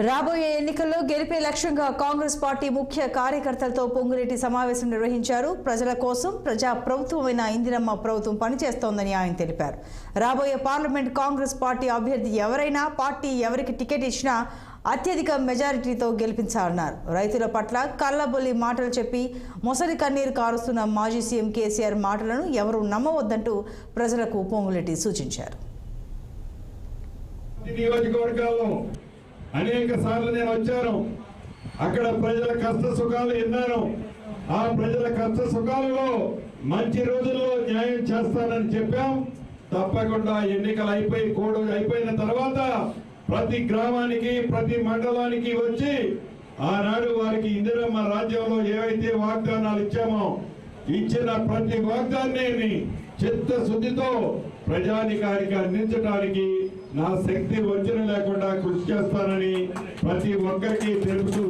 రాబోయే ఎన్నికల్లో గెలిపే లక్ష్యంగా కాంగ్రెస్ పార్టీ ముఖ్య కార్యకర్తలతో పొంగులేటి సమావేశం నిర్వహించారు. ప్రజల కోసం ప్రజా ప్రభుత్వమైన ఇందిరమ్మ ప్రభుత్వం పనిచేస్తోందని ఆయన తెలిపారు. రాబోయే పార్లమెంట్ కాంగ్రెస్ పార్టీ అభ్యర్థి ఎవరైనా పార్టీ ఎవరికి టికెట్ ఇచ్చినా అత్యధిక మెజారిటీతో గెలిపించాలన్నారు. రైతుల పట్ల కళ్ళబొల్లి మాటలు చెప్పి మొసలి కన్నీరు కారుస్తున్న మాజీ సీఎం కేసీఆర్ మాటలను ఎవరూ నమ్మవద్దంటూ ప్రజలకు పొంగులేటి సూచించారు. అనేక సార్లు నేను వచ్చాను. అక్కడ ప్రజల కష్ట సుఖాలు విన్నాను ఆ ప్రజల కష్ట సుఖాలలో మంచి రోజుల్లో న్యాయం చేస్తానని చెప్పాం. తప్పకుండా ఎన్నికలు అయిపోయి కోడు అయిపోయిన తర్వాత ప్రతి గ్రామానికి ప్రతి మండలానికి వచ్చి ఆనాడు వారికి ఇందిరమ్మ రాజ్యంలో ఏవైతే వాగ్దానాలు ఇచ్చామో ఇచ్చిన ప్రతి వాగ్దాన్ని చిత్తశుద్ధితో ప్రజానికానికి అందించడానికి నా శక్తి వంచన లేకుండా కృషి చేస్తానని ప్రతి ఒక్కరికి తెలుపుతూ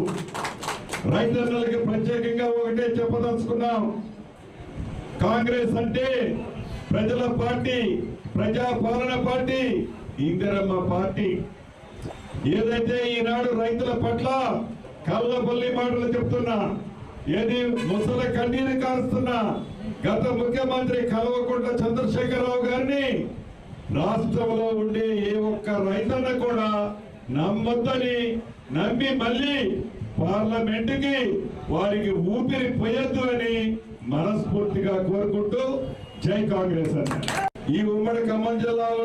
రైతన్నలకి ప్రత్యేకంగా ఒకటే చెప్పదలుచుకున్నాం. కాంగ్రెస్ అంటే ప్రజల పార్టీ ప్రజాపాలన పార్టీ ఇందిరమ్మ పార్టీ. ఏదైతే ఈనాడు రైతుల పట్ల కళ్ళబొల్లి మాటలు చెప్తున్నా ఏది ముసల కన్నీరు కారుస్తున్నా గత ముఖ్యమంత్రి కల్వకుంట్ల చంద్రశేఖరరావు గారిని రాష్ట్రంలో ఉండే ఏ ఒక్క రైతన్న కూడా నమ్మొద్దని నమ్మి మళ్ళీ పార్లమెంటుకి వారికి ఊపిరి పోయొద్దు అని మనస్ఫూర్తిగా కోరుకుంటూ జై కాంగ్రెస్ అన్నారు. ఈ ఉమ్మడి ఖమ్మం జిల్లాలో